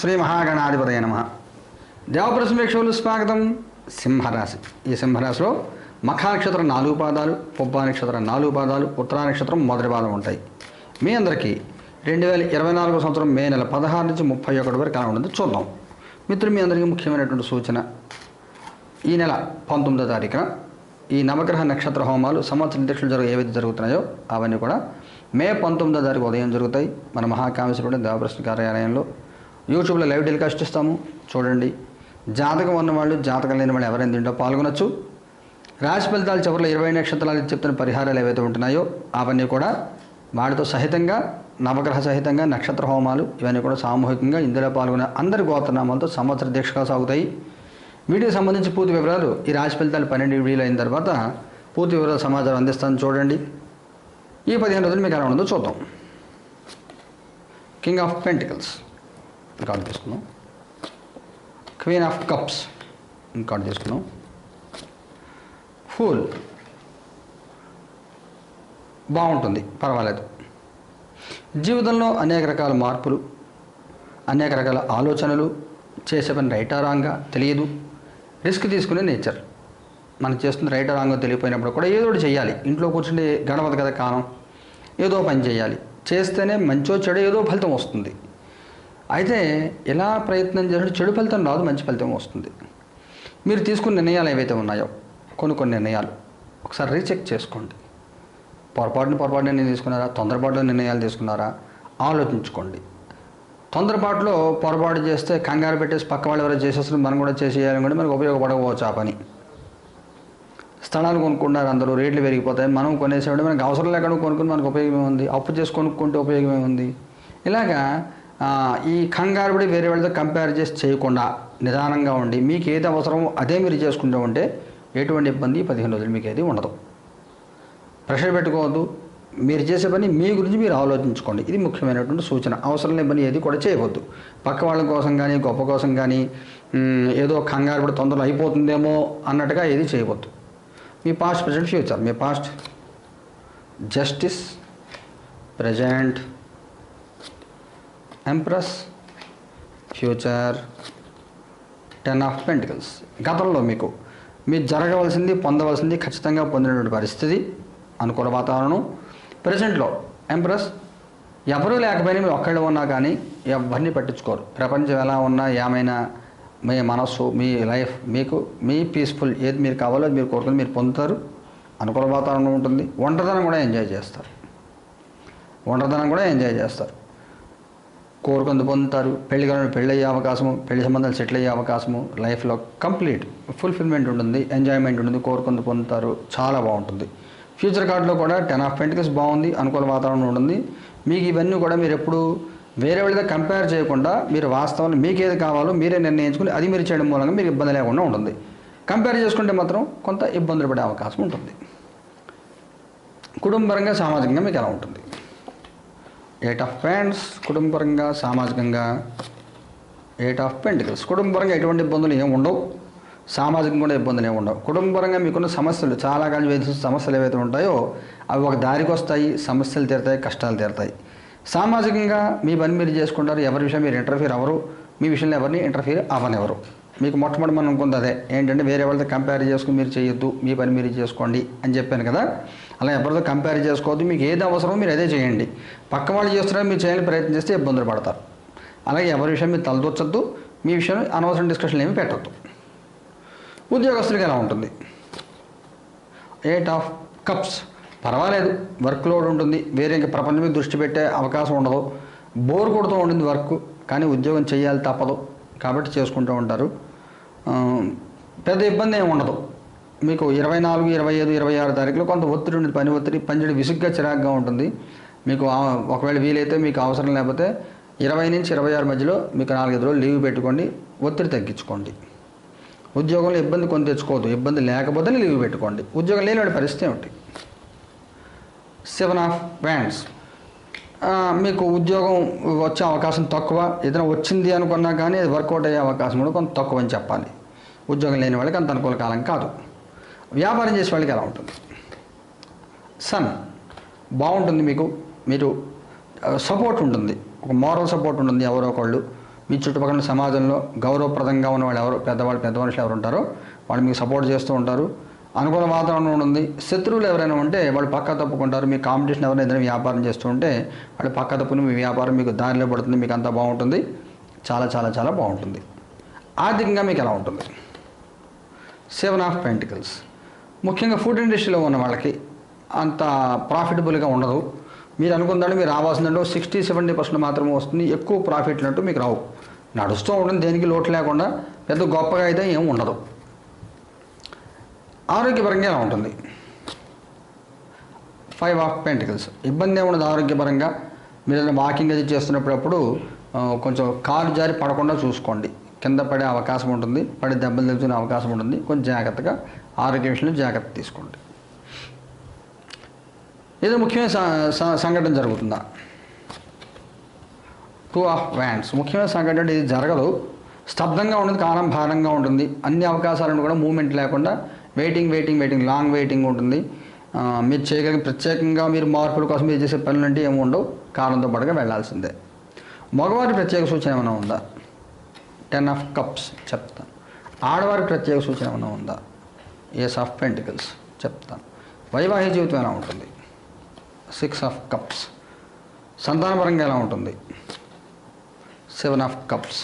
శ్రీ మహాగణాధిపతయ నమ. దేవప్రసమేక్షలు స్వాగతం సింహరాశి. ఈ సింహరాశిలో మఖా నక్షత్రం నాలుగు పాదాలు పుబ్బా నక్షత్రం నాలుగు పాదాలు ఉత్తరా నక్షత్రం మొదటి పాదం ఉంటాయి. మీ అందరికీ రెండు వేల ఇరవై నాలుగో సంవత్సరం మే నెల పదహారు నుంచి ముప్పై ఒకటి వరకు ఎలా ఉండదు చూద్దాం. మిత్రులు మీ అందరికీ ముఖ్యమైనటువంటి సూచన. ఈ నెల పంతొమ్మిదో తారీఖున ఈ నవగ్రహ నక్షత్ర హోమాలు సంవత్సర దీక్షలు జరుగు ఏవైతే జరుగుతున్నాయో అవన్నీ కూడా మే పంతొమ్మిదో తారీఖు ఉదయం జరుగుతాయి. మన మహాకామేశ్వరుడు దేవప్రశ్న కార్యాలయంలో యూట్యూబ్లో లైవ్ టెలికాస్ట్ ఇస్తాము. చూడండి. జాతకం ఉన్న వాళ్ళు జాతకం లేని వాళ్ళు ఎవరైనా దీంట్లో పాల్గొనొచ్చు. రాశి ఫలితాలు చివరిలో ఇరవై నక్షత్రాలు చెప్తున్న పరిహారాలు ఏవైతే ఉంటున్నాయో అవన్నీ కూడా వాటితో సహితంగా నవగ్రహ సహితంగా నక్షత్ర హోమాలు ఇవన్నీ కూడా సామూహికంగా ఇందులో పాల్గొనే అందరి గోత్రనామాలతో సంవత్సర దీక్షగా సాగుతాయి. వీటికి సంబంధించి పూర్తి వివరాలు ఈ రాశి ఫలితాలు పన్నెండు వీడియోలు అయిన తర్వాత పూర్తి వివరాల సమాచారం అందిస్తాను చూడండి. ఈ పదిహేను రోజులు మీకు ఎలా ఉండదో చూద్దాం. కింగ్ ఆఫ్ పెంటికల్స్ రికార్డ్ తీసుకున్నాం క్వీన్ ఆఫ్ కప్స్ కార్డు తీసుకున్నాం ఫూల్ బాగుంటుంది పర్వాలేదు. జీవితంలో అనేక రకాల మార్పులు అనేక రకాల ఆలోచనలు చేసే పని రైటా రాంగా తెలియదు. రిస్క్ తీసుకునే నేచర్. మనం చేస్తున్న రైటా రాంగో తెలియపోయినప్పుడు కూడా ఏదో ఒకటి చేయాలి. ఇంట్లో కూర్చుంటే గడవదు కదా కాలం ఏదో పని చేయాలి. చేస్తేనే మంచో చెడు ఏదో ఫలితం వస్తుంది. అయితే ఎలా ప్రయత్నం చేసినా చెడు ఫలితం రాదు మంచి ఫలితం వస్తుంది. మీరు తీసుకున్న నిర్ణయాలు ఏవైతే ఉన్నాయో కొన్ని కొన్ని నిర్ణయాలు ఒకసారి రీచెక్ చేసుకోండి. పొరపాటున పొరపాటున నిర్ణయం తీసుకున్నారా? తొందరపాటులో నిర్ణయాలు తీసుకున్నారా? ఆలోచించుకోండి. తొందరపాటులో పొరపాటు చేస్తే కంగారు పెట్టేసి పక్క వాళ్ళు ఎవరో చేసేస్తున్నారు మనం కూడా చేసేయాలనుకుంటే మనకు ఉపయోగపడకపోవచ్చు ఆ పని. స్థలాలు కొనుక్కుంటారు అందరూ రేట్లు పెరిగిపోతాయి మనం కొనేసేవాడు మనకు అవసరం లేకుండా కొనుక్కుని మనకు ఉపయోగమే ఉంది అప్పు చేసి కొనుక్కుంటే ఉపయోగమే ఉంది ఇలాగా ఈ కంగారు పడి వేరే వాళ్ళతో కంపేర్ చేసి చేయకుండా నిదానంగా ఉండి మీకు ఏది అవసరమో అదే మీరు చేసుకుంటూ ఉంటే ఎటువంటి ఇబ్బంది పదిహేను రోజులు మీకు ఏది ఉండదు. ప్రెషర్ పెట్టుకోవద్దు. మీరు చేసే పని మీ గురించి మీరు ఆలోచించుకోండి. ఇది ముఖ్యమైనటువంటి సూచన. అవసరం లేని పని ఏది కూడా చేయవద్దు. పక్క వాళ్ళ కోసం కానీ గొప్ప కోసం కానీ ఏదో కంగారు పడి తొందరలో అయిపోతుందేమో అన్నట్టుగా ఏది చేయవద్దు. మీ past present future me past justice present empress future ten of pentacles గతంలో మీకు మీరు జరగవలసింది పొందవలసింది ఖచ్చితంగా పొందినటువంటి పరిస్థితి అనుకూల వాతావరణం. ప్రజెంట్లో ఎంప్రెస్ ఎవరూ లేకపోయినా మీరు ఒక్కళ్ళు ఉన్నా కానీ ఎవరిని పట్టించుకోరు. ప్రపంచం ఎలా ఉన్నా ఏమైనా మీ మనస్సు మీ లైఫ్ మీకు మీ పీస్ఫుల్ ఏది మీరు కావాలో మీరు కోరుకుని మీరు పొందుతారు. అనుకూల వాతావరణం ఉంటుంది. ఒంటరితనం కూడా ఎంజాయ్ చేస్తారు. ఒంటరితనం కూడా ఎంజాయ్ చేస్తారు. కోరుకుంది పొందుతారు పెళ్ళి కానీ పెళ్ళి అయ్యే అవకాశము పెళ్ళి సంబంధాలు సెటిల్ అయ్యే అవకాశము లైఫ్లో కంప్లీట్ ఫుల్ఫిల్మెంట్ ఉంటుంది ఎంజాయ్మెంట్ ఉంటుంది కోరుకుంది పొందుతారు చాలా బాగుంటుంది. ఫ్యూచర్ కార్డులో కూడా టెన్ ఆఫ్ పెంటికల్స్ బాగుంది అనుకూల వాతావరణం ఉంటుంది. మీకు ఇవన్నీ కూడా మీరు ఎప్పుడు వేరే వాళ్ళతో కంపేర్ చేయకుండా మీరు వాస్తవాన్ని మీకు ఏది కావాలో మీరే నిర్ణయించుకుని అది మీరు చేయడం మూలంగా మీకు ఇబ్బంది లేకుండా ఉంటుంది. కంపేర్ చేసుకుంటే మాత్రం కొంత ఇబ్బందులు పడే అవకాశం ఉంటుంది. కుటుంబపరంగా సామాజికంగా మీకు ఎలా ఉంటుంది? ఎయిట్ ఆఫ్ పెండ్స్ కుటుంబపరంగా సామాజికంగా. ఎయిట్ ఆఫ్ పెంటికల్స్ కుటుంబపరంగా ఎటువంటి ఇబ్బందులు ఏమి ఉండవు. సామాజికంగా కూడా ఇబ్బందులు ఏమి ఉండవు. కుటుంబపరంగా మీకున్న సమస్యలు చాలా కాలం వేధిస్తున్న సమస్యలు ఏవైతే ఉంటాయో అవి ఒక దారికి వస్తాయి సమస్యలు తీరుతాయి కష్టాలు తీరుతాయి. సామాజికంగా మీ పని మీరు చేసుకుంటారు ఎవరి విషయం మీరు ఇంటర్ఫీర్ అవ్వరు మీ విషయంలో ఎవరిని ఇంటర్ఫీర్ అవ్వనివ్వరు. మీకు మొట్టమొదటి మనం అనుకుంది అదే. ఏంటంటే వేరే వాళ్ళతో కంపేర్ చేసుకుని మీరు చేయొద్దు మీ పని మీరు చేసుకోండి అని చెప్పాను కదా. అలా ఎవరితో కంపేర్ చేసుకోవద్దు మీకు ఏది అవసరమో మీరు అదే చేయండి. పక్క వాళ్ళు చేస్తున్నారో మీరు చేయాలని ప్రయత్నం చేస్తే ఇబ్బందులు పడతారు. అలాగే ఎవరి విషయం మీరు తలదొచ్చద్దు మీ విషయం అనవసరం డిస్కషన్లు ఏమి పెట్టద్దు. ఉద్యోగస్తులకి ఎలా ఉంటుంది? ఎయిట్ ఆఫ్ కప్స్ పర్వాలేదు వర్క్ లోడ్ ఉంటుంది. వేరే ఇంకా ప్రపంచం మీద దృష్టి పెట్టే అవకాశం ఉండదు. బోర్ కొడుతూ ఉంటుంది వర్క్ కానీ ఉద్యోగం చేయాలి తప్పదు. కాబట్టి చేసుకుంటూ ఉంటారు. పెద్ద ఇబ్బంది ఏమి ఉండదు. మీకు ఇరవై నాలుగు ఇరవై ఐదు ఇరవై ఆరు తారీఖులో కొంత ఒత్తిడి ఉంటుంది పని ఒత్తిడి పనిచేయడం విసుగ్గా చిరాగ్గా ఉంటుంది. మీకు ఒకవేళ వీలైతే మీకు అవసరం లేకపోతే ఇరవై నుంచి ఇరవై ఆరు మధ్యలో మీకు నాలుగైదు రోజులు లీవ్ పెట్టుకోండి ఒత్తిడి తగ్గించుకోండి. ఉద్యోగంలో ఇబ్బంది కొని తెచ్చుకోవద్దు ఇబ్బంది లేకపోతే లీవ్ పెట్టుకోండి. ఉద్యోగం లేని పరిస్థితి ఏమిటి? సెవెన్ ఆఫ్ బ్యాండ్స్ మీకు ఉద్యోగం వచ్చే అవకాశం తక్కువ. ఏదైనా వచ్చింది అనుకున్నా కానీ అది వర్కౌట్ అయ్యే అవకాశం కూడా కొంత తక్కువ అని చెప్పాలి. ఉద్యోగం లేని వాళ్ళకి అంత అనుకూల కాలం కాదు. వ్యాపారం చేసే వాళ్ళకి ఎలా ఉంటుంది? సన్ బాగుంటుంది మీకు? మీరు సపోర్ట్ ఉంటుంది. ఒక మోరల్ సపోర్ట్ ఉంటుంది ఎవరో ఒకళ్ళు. మీ చుట్టుపక్కల సమాజంలో గౌరవప్రదంగా ఉన్న వాళ్ళు ఎవరు? పెద్దవాళ్ళు పెద్ద మనుషులు ఎవరు ఉంటారో వాళ్ళు మీకు సపోర్ట్ చేస్తూ ఉంటారు. అనుకూల వాతావరణం ఉంటుంది శత్రువులు ఎవరైనా ఉంటే వాళ్ళు పక్క తప్పుకుంటారు. మీ కాంపిటీషన్ ఎవరైనా ఏదైనా వ్యాపారం చేస్తూ ఉంటే వాళ్ళు పక్క తప్పుని మీ వ్యాపారం మీకు దారిలో పడుతుంది. మీకు అంతా బాగుంటుంది. చాలా చాలా చాలా బాగుంటుంది. ఆర్థికంగా మీకు ఎలా ఉంటుంది? Seven of pentacles. ముఖ్యంగా ఫుడ్ ఇండస్ట్రీలో ఉన్న వాళ్ళకి అంత ప్రాఫిటబుల్గా ఉండదు. మీరు అనుకుందంటే మీరు రావాల్సిందంటే సిక్స్టీ సెవెంటీ పర్సెంట్ మాత్రమే వస్తుంది. ఎక్కువ ప్రాఫిట్లు అంటూ మీకు రావు. నడుస్తూ ఉంటుంది. దేనికి లోటు లేకుండా పెద్ద గొప్పగా అయితే ఏం ఉండదు. ఆరోగ్యపరంగా ఎలా ఉంటుంది? ఫైవ్ ఆఫ్ పెంటికల్స్ ఇబ్బంది ఏముండదు ఆరోగ్యపరంగా. మీరు వాకింగ్ అది చేస్తున్నప్పుడప్పుడు కొంచెం కాలు జారి పడకుండా చూసుకోండి. కింద పడే అవకాశం ఉంటుంది పడే దెబ్బలు తెలుసుకునే అవకాశం ఉంటుంది. కొంచెం జాగ్రత్తగా ఆరోగ్య విషయంలో జాగ్రత్త తీసుకోండి. ఏదో ముఖ్యమైన సంఘటన జరుగుతుందా? టూ ఆఫ్ వ్యాండ్స్ ముఖ్యమైన సంఘటన అంటే ఇది జరగదు. స్తబ్దంగా ఉంటుంది కాలం భారంగా ఉంటుంది. అన్ని అవకాశాలను కూడా మూమెంట్ లేకుండా waiting waiting waiting long waiting ఉంటుంది. మీరు చేయగలిగిన ప్రత్యేకంగా మీరు మార్పుల కోసం మీరు చేసే పనులు అంటే ఏమి ఉండవు. కాలంతో పాటుగా వెళ్ళాల్సిందే. మగవారి ప్రత్యేక సూచన ఏమైనా ఉందా? టెన్ ఆఫ్ కప్స్ చెప్తాను. ఆడవారి ప్రత్యేక సూచన ఏమైనా ఉందా? ఏస్ ఆఫ్ పెంటికల్స్ చెప్తాను. వైవాహిక జీవితం ఎలా ఉంటుంది? సిక్స్ ఆఫ్ కప్స్ సంతానపరంగా ఎలా ఉంటుంది? సెవెన్ ఆఫ్ కప్స్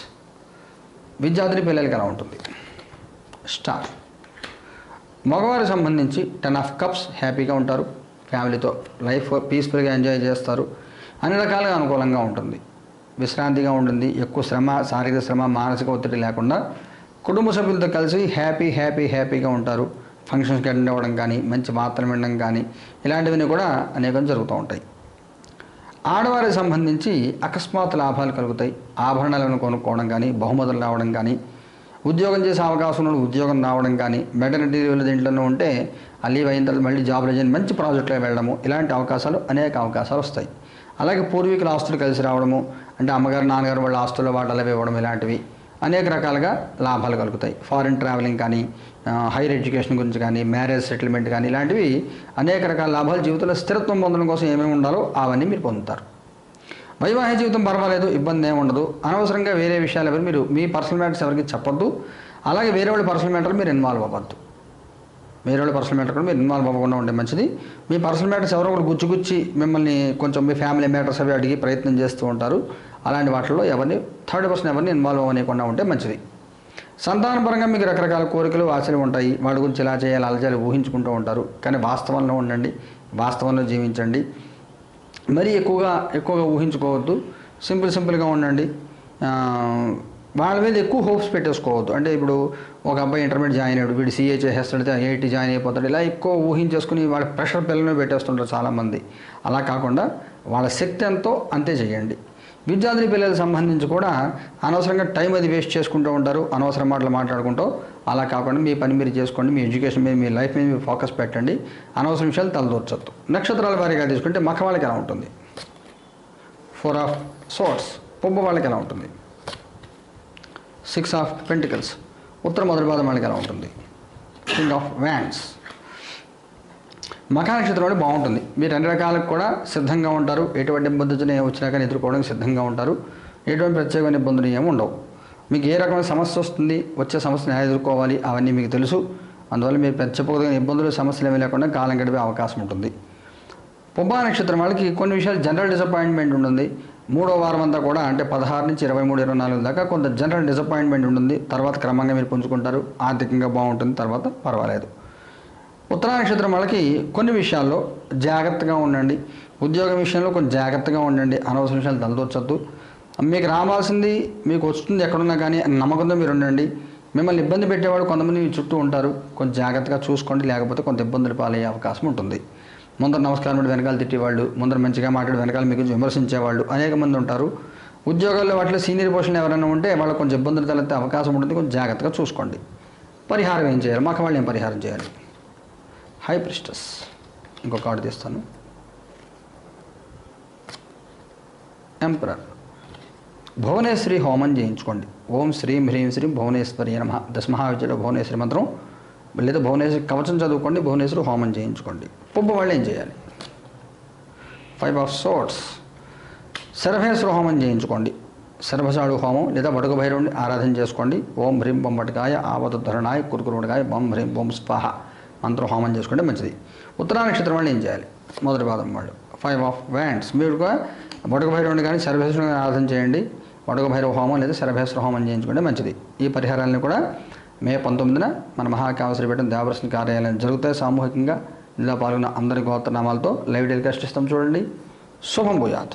విద్యార్థిని పిల్లలకి ఎలా ఉంటుంది? స్టార్ మగవారికి సంబంధించి టెన్ ఆఫ్ కప్స్ హ్యాపీగా ఉంటారు. ఫ్యామిలీతో లైఫ్ పీస్ఫుల్గా ఎంజాయ్ చేస్తారు. అన్ని రకాలుగా అనుకూలంగా ఉంటుంది. విశ్రాంతిగా ఉంటుంది. ఎక్కువ శ్రమ శారీరక శ్రమ మానసిక ఒత్తిడి లేకుండా కుటుంబ సభ్యులతో కలిసి హ్యాపీ హ్యాపీ హ్యాపీగా ఉంటారు. ఫంక్షన్స్కి అటెండ్ అవ్వడం కానీ మంచి మాత్రం వినడం కానీ ఇలాంటివన్నీ కూడా అనేకం జరుగుతూ ఉంటాయి. ఆడవారికి సంబంధించి అకస్మాత్ లాభాలు కలుగుతాయి. ఆభరణాలను కొనుక్కోవడం కానీ బహుమతులు రావడం కానీ ఉద్యోగం చేసే అవకాశం ఉన్న ఉద్యోగం రావడం కానీ మెటర్నిటీ లీవ్ల దీంట్లోనే ఉంటే ఆ లీవ్ అయిన తర్వాత మళ్ళీ జాబ్ చేయండి మంచి ప్రాజెక్టులో వెళ్ళడము ఇలాంటి అవకాశాలు అనేక అవకాశాలు వస్తాయి. అలాగే పూర్వీకుల ఆస్తులు కలిసి రావడము అంటే అమ్మగారు నాన్నగారు వాళ్ళ ఆస్తుల వాటాలు ఇవ్వడం ఇలాంటివి అనేక రకాలుగా లాభాలు కలుగుతాయి. ఫారిన్ ట్రావెలింగ్ కానీ హైయర్ ఎడ్యుకేషన్ గురించి కానీ మ్యారేజ్ సెటిల్మెంట్ కానీ ఇలాంటివి అనేక రకాల లాభాలు జీవితంలో స్థిరత్వం పొందడం కోసం ఏమేమి ఉండాలో అవన్నీ మీరు పొందుతారు. వైవాహిక జీవితం పర్వాలేదు ఇబ్బంది ఏముండదు ఉండదు. అనవసరంగా వేరే విషయాలు ఎవరు మీరు మీ పర్సనల్ మ్యాటర్స్ ఎవరికి చెప్పొద్దు. అలాగే వేరే వాళ్ళ పర్సనల్ మ్యాటర్ మీరు ఇన్వాల్వ్ అవ్వద్దు. వేరే వాళ్ళ పర్సనల్ మ్యాటర్ కూడా మీరు ఇన్వాల్వ్ అవ్వకుండా ఉంటే మంచిది. మీ పర్సనల్ మ్యాటర్స్ ఎవరో ఒకరు గుచ్చి మిమ్మల్ని కొంచెం మీ ఫ్యామిలీ మ్యాటర్స్ అవి అడిగి ప్రయత్నం చేస్తూ ఉంటారు. అలాంటి వాటిల్లో ఎవరిని థర్డ్ పర్సన్ ఎవరిని ఇన్వాల్వ్ అవ్వనీయకుండా ఉంటే మంచిది. సంతానపరంగా మీకు రకరకాల కోరికలు ఆశలు ఉంటాయి. వాడి గురించి ఇలా చేయాలి అలా చేయాలి ఊహించుకుంటూ ఉంటారు. కానీ వాస్తవంలో ఉండండి. వాస్తవంలో జీవించండి. మరీ ఎక్కువగా ఎక్కువగా ఊహించుకోవద్దు. సింపుల్ సింపుల్గా ఉండండి. వాళ్ళ మీద ఎక్కువ హోప్స్ పెట్టేసుకోవద్దు. అంటే ఇప్పుడు ఒక అబ్బాయి ఇంటర్మీడియట్ జాయిన్ అయ్యాడు వీడు సీఏ చేసేస్తాడు ఐఐటి జాయిన్ అయిపోతాడు ఇలా ఎక్కువ ఊహించేసుకుని వాళ్ళ ప్రెషర్ పిల్లలను పెట్టేస్తుంటారు చాలామంది. అలా కాకుండా వాళ్ళ శక్తి ఎంతో అంతే చేయండి. విద్యార్థిని పిల్లలకు సంబంధించి కూడా అనవసరంగా టైం అది వేస్ట్ చేసుకుంటూ ఉంటారు. అనవసరం మాటలు మాట్లాడుకుంటూ. అలా కాకుండా మీ పని మీరు చేసుకోండి. మీ ఎడ్యుకేషన్ మీద మీ లైఫ్ మీద మీరు ఫోకస్ పెట్టండి. అనవసరం విషయాలు తలదూర్చొద్దు. నక్షత్రాల వారిగా తీసుకుంటే మఖ వాళ్ళకి ఎలా ఉంటుంది? ఫోర్ ఆఫ్ సోర్స్ పుబ్బ వాళ్ళకి ఎలా ఉంటుంది? సిక్స్ ఆఫ్ పెంటికల్స్ ఉత్తర మొదటి పాదం వాళ్ళకి ఎలా ఉంటుంది? కింగ్ ఆఫ్ వ్యాండ్స్ మకా నక్షత్రం అంటే బాగుంటుంది. మీరు అన్ని రకాలకు కూడా సిద్ధంగా ఉంటారు. ఎటువంటి ఇబ్బందులు వచ్చినా కానీ ఎదుర్కోవడానికి సిద్ధంగా ఉంటారు. ఎటువంటి ప్రత్యేకమైన ఇబ్బందులు ఏమి ఉండవు. మీకు ఏ రకమైన సమస్య వస్తుంది వచ్చే సమస్యను ఎలా ఎదుర్కోవాలి అవన్నీ మీకు తెలుసు. అందువల్ల మీరు పెద్ద ఇబ్బందులు సమస్యలు ఏమీ లేకుండా కాలం గడిపే అవకాశం ఉంటుంది. పుబ్బా నక్షత్రం వాళ్ళకి కొన్ని విషయాలు జనరల్ డిసప్పాయింట్మెంట్ ఉంటుంది. మూడో వారం అంతా కూడా అంటే పదహారు నుంచి ఇరవై మూడు ఇరవై నాలుగు దాకా కొంత జనరల్ డిసప్పాయింట్మెంట్ ఉంటుంది. తర్వాత క్రమంగా మీరు పుంజుకుంటారు. ఆర్థికంగా బాగుంటుంది తర్వాత పర్వాలేదు. ఉత్తరా నక్షత్రం వాళ్ళకి కొన్ని విషయాల్లో జాగ్రత్తగా ఉండండి. ఉద్యోగం విషయంలో కొంచెం జాగ్రత్తగా ఉండండి. అనవసర విషయాలు తలదొచ్చద్దు మీకు రావాల్సింది మీకు వస్తుంది ఎక్కడున్నా కానీ నమ్మకంతో మీరు ఉండండి. మిమ్మల్ని ఇబ్బంది పెట్టేవాడు కొంతమంది మీ చుట్టూ ఉంటారు. కొంచెం జాగ్రత్తగా చూసుకోండి. లేకపోతే కొంత ఇబ్బందులు పాలయ్యే అవకాశం ఉంటుంది. ముందర నమస్కారం పెట్టి వెనకాల తిట్టేవాళ్ళు ముందర మంచిగా మాట్లాడి వెనకాల మీకు విమర్శించేవాళ్ళు అనేక మంది ఉంటారు. ఉద్యోగాల్లో వాటిలో సీనియర్ పొజిషన్ ఎవరైనా ఉంటే వాళ్ళకి కొంచెం ఇబ్బందులు తలెత్తే అవకాశం ఉంటుంది. కొంచెం జాగ్రత్తగా చూసుకోండి. పరిహారం ఏం చేయాలి? మాకు వాళ్ళు ఏం పరిహారం చేయాలి? హై ప్రిస్టస్ ఇంకొక కార్డు తీస్తాను. ఎంపరర్ భువనేశ్వరి హోమం చేయించుకోండి. ఓం శ్రీం హ్రీం శ్రీం భువనేశ్వరి నమ. దశమహావిద్యలో భువనేశ్వరి మంత్రం. లేదా భువనేశ్వరి కవచం చదువుకోండి భువనేశ్వరి హోమం చేయించుకోండి. పుబ్బు వాళ్ళు ఏం చేయాలి? ఫైవ్ ఆఫ్ సోట్స్ సర్వేశ్వర హోమం చేయించుకోండి. సర్వసాడు హోమం లేదా వడుక భైరవుని ఆరాధన చేసుకోండి. ఓం హ్రీం బొమ్మటికాయ ఆవత ధరణాయ కురుకురుడికాయ బొం హ్రీం బొం స్వాహ అందరూ హోమం చేసుకుంటే మంచిది. ఉత్తరా నక్షత్రం వాళ్ళు ఏం చేయాలి? మొదటి పాదం వాళ్ళు. ఫైవ్ ఆఫ్ వ్యాండ్స్ మీరు కూడా వడుక భైరవుని కానీ సర్వేశ్వరుని ఆరాధన చేయండి. వడగభైరవ భైరవ హోమం లేదా సర్వేశ్వర హోమం చేయించుకుంటే మంచిది. ఈ పరిహారాలను కూడా మే పంతొమ్మిదిన మన మహాకావశ్రీ పీఠం దేవరసిన కార్యాలయం జరుగుతాయి సామూహికంగా. ఇందులో పాల్గొన్న అందరి గోత్రనామాలతో లైవ్ టెలికాస్ట్ ఇస్తాం చూడండి. శుభం భూయాత్.